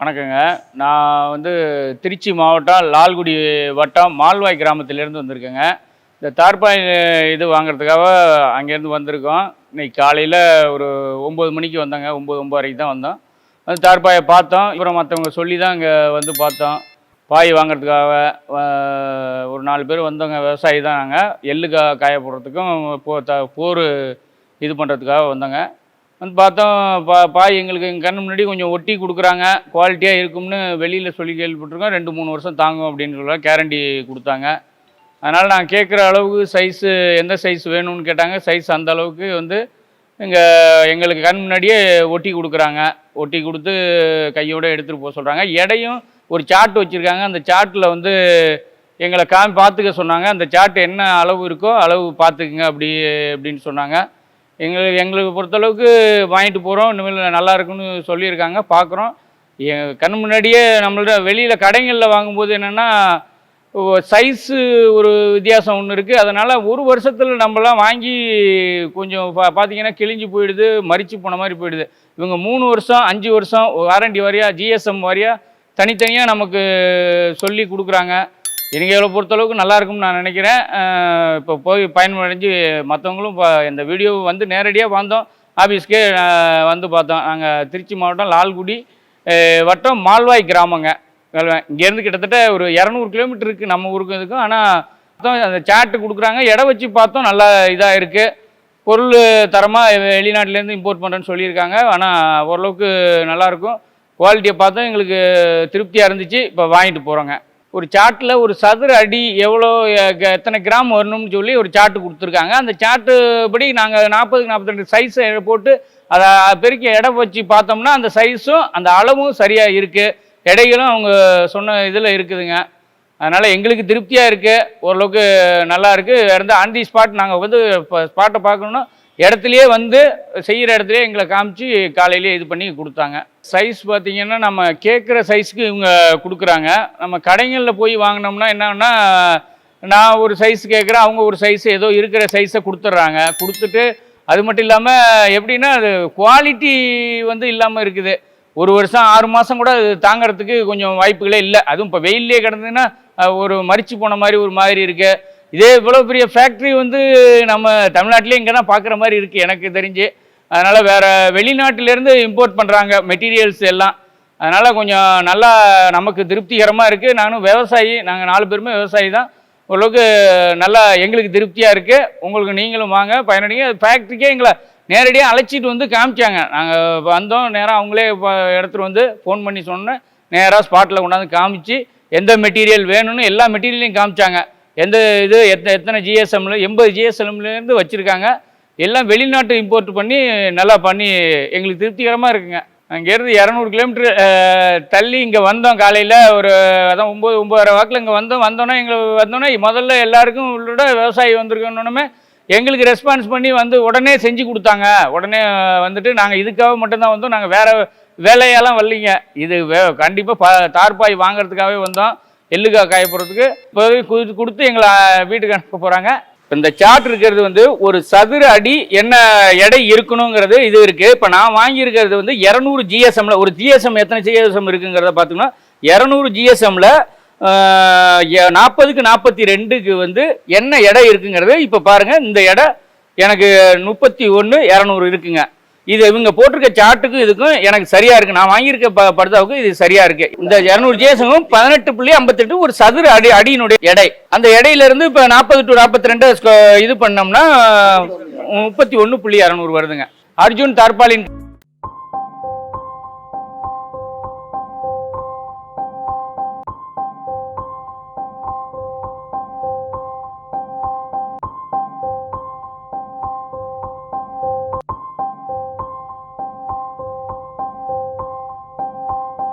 வணக்கங்க. நான் வந்து திருச்சி மாவட்டம் லால்குடி வட்டம் மால்வாய் கிராமத்திலேருந்து வந்திருக்கேங்க. இந்த தார்பாய் இது வாங்குறதுக்காக அங்கேருந்து வந்திருக்கோம். இன்னைக்கு காலையில் ஒரு ஒம்பது மணிக்கு வந்தோங்க. ஒம்பது ஒம்பது தான் வந்தோம். வந்து தார்பாயை பார்த்தோம். அப்புறம் மற்றவங்க சொல்லி தான் இங்கே வந்து பார்த்தோம். பாய் வாங்குறதுக்காக ஒரு நாலு பேர் வந்தவங்க விவசாயி தான் நாங்கள் எள்ளு காய போடுறதுக்கும் போ த போர் இது பண்ணுறதுக்காக வந்தோங்க. வந்து பார்த்தோம் பா பாய் எங்களுக்கு எங்கள் கண் முன்னாடி கொஞ்சம் ஒட்டி கொடுக்குறாங்க. குவாலிட்டியாக இருக்கும்னு வெளியில் சொல்லி கேள்விப்பட்டிருக்கோம். ரெண்டு மூணு வருஷம் தாங்கும் அப்படின்னு சொல்ல கேரண்டி கொடுத்தாங்க. அதனால் நான் கேட்குற அளவுக்கு சைஸு எந்த சைஸ் வேணும்னு கேட்டாங்க. சைஸ் அந்த அளவுக்கு வந்து இங்கே எங்களுக்கு கண் முன்னாடியே ஒட்டி கொடுக்குறாங்க. ஒட்டி கொடுத்து கையோட எடுத்துகிட்டு போக சொல்கிறாங்க எடையும் ஒரு சார்ட் வச்சுருக்காங்க. அந்த சார்ட்டில் வந்து எங்களை காமி பார்த்துக்க சொன்னாங்க. அந்த சார்ட் என்ன அளவு இருக்கோ அளவு பார்த்துக்குங்க அப்படி அப்படின்னு சொன்னாங்க. எங்களுக்கு எங்களுக்கு பொறுத்தளவுக்கு வாங்கிட்டு போகிறோம் இனிமேல் நல்லா இருக்குன்னு சொல்லியிருக்காங்க. பார்க்குறோம். என் கண் முன்னாடியே நம்மள்ட்ட வெளியில் கடைகளில் வாங்கும்போது என்னென்னா சைஸு ஒரு வித்தியாசம் ஒன்று இருக்குது அதனால் ஒரு வருஷத்தில் நம்மலாம் வாங்கி கொஞ்சம் பா பார்த்தீங்கன்னா கிழிஞ்சு போயிடுது மறித்து போன மாதிரி போயிடுது. இவங்க மூணு வருஷம் அஞ்சு வருஷம் வாரண்டி வாரியாக ஜிஎஸ்எம் வாரியாக தனித்தனியாக நமக்கு சொல்லி கொடுக்குறாங்க. எனக்கு எவ்வளோ பொறுத்தளவுக்கு நல்லா இருக்கும்னு நான் நினைக்கிறேன். இப்போ போய் பயனடைஞ்சு மற்றவங்களும் இப்போ இந்த வீடியோ வந்து நேரடியாக வந்தோம். ஆஃபீஸ்க்கே வந்து பார்த்தோம். நாங்கள் திருச்சி மாவட்டம் லால்குடி வட்டம் மால்வாய் கிராமங்க. இங்கேருந்து கிட்டத்தட்ட ஒரு இரநூறு கிலோமீட்டர் இருக்குது நம்ம ஊருக்கு இதுக்கும். ஆனால் அந்த சாட்டு கொடுக்குறாங்க. இடம் வச்சு பார்த்தோம். நல்லா இதாக இருக்குது பொருள் தரமாக வெளிநாட்டிலேருந்து இம்போர்ட் பண்ணுறேன்னு சொல்லியிருக்காங்க. ஆனால் ஓரளவுக்கு நல்லாயிருக்கும் குவாலிட்டியை பார்த்தோம். எங்களுக்கு திருப்தியாக இருந்துச்சு. இப்போ வாங்கிட்டு போகிறோங்க ஒரு சார்ட்டில் ஒரு சதுர அடி எவ்வளோ க- எத்தனை கிராம் வரணும்னு சொல்லி ஒரு சார்ட்டு கொடுத்துருக்காங்க. அந்த சார்ட்டு படி நாங்கள் நாற்பதுக்கு நாற்பத்தெண்டு சைஸை போட்டு அதை பெருக்கி எடை வச்சு பார்த்தோம்னா அந்த சைஸும் அந்த அளவும் சரியாக இருக்குது எடைகளும் அவங்க சொன்ன இதில் இருக்குதுங்க. அதனால் எங்களுக்கு திருப்தியாக இருக்குது ஓரளவுக்கு நல்லா இருக்குது இருந்து ஆன் தி ஸ்பாட் நாங்கள் வந்து இப்போ ஸ்பாட்டை பார்க்கணுன்னா இடத்துலையே வந்து செய்கிற இடத்துலையே எங்களை காமிச்சு காலையிலேயே இது பண்ணி கொடுத்தாங்க. சைஸ் பார்த்தீங்கன்னா நம்ம கேட்குற சைஸ்க்கு இவங்க கொடுக்குறாங்க. நம்ம கடைகளில் போய் வாங்கினோம்னா என்னன்னா நான் ஒரு சைஸ் கேட்குறேன் அவங்க ஒரு சைஸ் ஏதோ இருக்கிற சைஸை கொடுத்துட்றாங்க. கொடுத்துட்டு அது மட்டும் இல்லாமல் எப்படின்னா அது குவாலிட்டி வந்து இல்லாமல் இருக்குது. ஒரு வருஷம் ஆறு மாதம் கூட அது தாங்கிறதுக்கு கொஞ்சம் வாய்ப்புகளே இல்லை. அதுவும் இப்போ வெயிலே கிடந்ததுன்னா ஒரு மறிச்சு போன மாதிரி ஒரு மாதிரி இருக்குது இதே இவ்வளோ பெரிய ஃபேக்ட்ரி வந்து நம்ம தமிழ்நாட்டிலே இங்கே தான் பார்க்குற மாதிரி இருக்குது எனக்கு தெரிஞ்சு. அதனால் வேறு வெளிநாட்டிலேருந்து இம்போர்ட் பண்ணுறாங்க மெட்டீரியல்ஸ் எல்லாம். அதனால் கொஞ்சம் நல்லா நமக்கு திருப்திகரமாக இருக்குது நானும் விவசாயி நாங்கள் நாலு பேருமே விவசாயி தான். ஓரளவுக்கு நல்லா எங்களுக்கு திருப்தியாக இருக்குது உங்களுக்கு நீங்களும் வாங்க பயனடைங்க. ஃபேக்ட்ரிக்கே எங்களை நேரடியாக அழைச்சிட்டு வந்து காமிச்சாங்க. நாங்கள் வந்தோம் நேராக அவங்களே இப்போ வந்து ஃபோன் பண்ணி சொன்னேன். நேராக ஸ்பாட்டில் கொண்டாந்து காமிச்சு எந்த மெட்டீரியல் வேணும்னு எல்லா மெட்டீரியலையும் காமிச்சாங்க. எந்த இது எத்தனை எத்தனை ஜிஎஸ்எம்ல எண்பது ஜிஎஸ்எம்லேருந்து வச்சுருக்காங்க. எல்லாம் வெளிநாட்டு இம்போர்ட் பண்ணி நல்லா பண்ணி எங்களுக்கு திருப்திகரமாக இருக்குங்க. அங்கேருந்து இரநூறு கிலோமீட்டர் தள்ளி இங்கே வந்தோம் காலையில் ஒரு அதான் ஒம்பது ஒம்பதரை வாக்கில் இங்கே வந்தோம். வந்தோன்னே எங்களுக்கு வந்தோன்னே முதல்ல எல்லாருக்கும் உள்ளோட விவசாயி வந்திருக்கணுமே எங்களுக்கு ரெஸ்பான்ஸ் பண்ணி வந்து உடனே செஞ்சு கொடுத்தாங்க. உடனே வந்துட்டு நாங்கள் இதுக்காக மட்டும்தான் வந்தோம். நாங்கள் வேறு வேலையெல்லாம் வரலைங்க. இது வே கண்டிப்பாக ப தார்பாய் வாங்குறதுக்காகவே வந்தோம். எள்ளுக்கா காய போகிறதுக்கு இப்போவே கொடுத்து கொடுத்து எங்களை வீட்டுக்கு அனுப்ப போகிறாங்க இந்த சார்ட் இருக்கிறது வந்து ஒரு சதுர அடி என்ன எடை இருக்கணுங்கிறது இது இருக்குது இப்போ நான் வாங்கியிருக்கிறது வந்து இரநூறு ஜிஎஸ்எம்ல ஒரு ஜிஎஸ்எம் எத்தனை ஜிஎஸ்எம் இருக்குங்கிறத பார்த்தோம்னா இரநூறு ஜிஎஸ்எம்ல நாற்பதுக்கு நாற்பத்தி ரெண்டுக்கு வந்து என்ன எடை இருக்குங்கிறது இப்போ பாருங்கள் இந்த எடை எனக்கு முப்பத்தி ஒன்று இரநூறு இருக்குங்க. இது இவங்க போட்டிருக்க சார்ட்டுக்கும் இதுக்கும் எனக்கு சரியா இருக்கு. நான் வாங்கியிருக்க ப இது சரியா இருக்கு. இந்த இரநூறு ஜேசங்கும் பதினெட்டு புள்ளி ஐம்பத்தெட்டு ஒரு சதுர அடி அடியினுடைய எடை. அந்த எடையில இருந்து இப்போ நாற்பது டு நாற்பத்தி ரெண்டு இது பண்ணோம்னா முப்பத்தி ஒன்று புள்ளி இரநூறு வருதுங்க. அர்ஜுன் தர்பாலின்